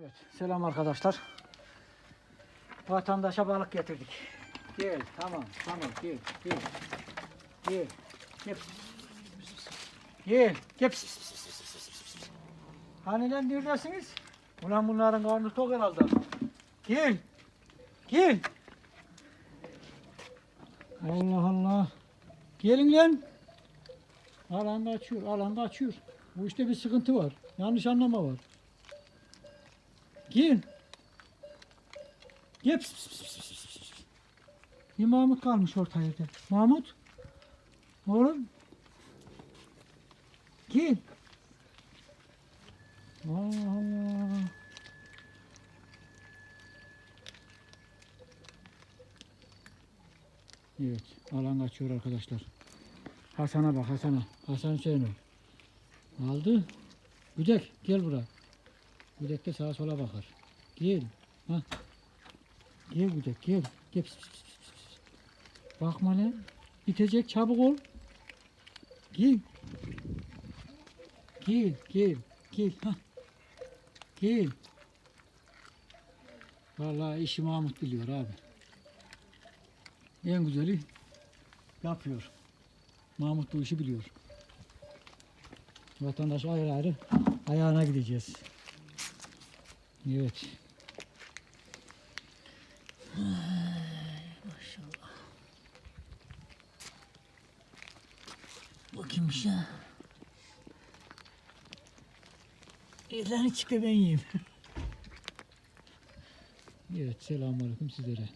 Evet, selam arkadaşlar. Vatandaşa balık getirdik. Gel, tamam, tamam, gel, gel. Gel, gel. Gel, gel. Hani lan neredesiniz? Ulan bunların karnı tok herhalde. Gel, gel. Allah Allah. Gelin lan. Alanda açıyor, alanda açıyor. Bu işte bir sıkıntı var. Yanlış anlama var. Gel. Gel. Pis, pis, pis, pis, pis. Bir Mahmut kalmış orta yerde. Mahmut. Oğlum. Gel. Allah Allah. Evet, alan kaçıyor arkadaşlar. Hasan'a bak Hasan'a. Hasan Hüseyin o. Aldı. Güdek gel buraya. Güdek de sağa sola bakar. Gel. Ha. Gel Güdek gel. Gel. Pis, pis, pis, pis. Bakma lan. Bitecek çabuk ol. Gel. Gel gel. Gel. Ha. Gel. Vallahi işi Mahmut biliyor abi. En güzeli yapıyor. Mahmut bu işi biliyor. Vatandaş ayrı ayrı ayağına gideceğiz. Evet. Maşallah. Bu kimmiş ya? Ellerini çık da ben yiyeyim. evet selamünaleyküm sizlere.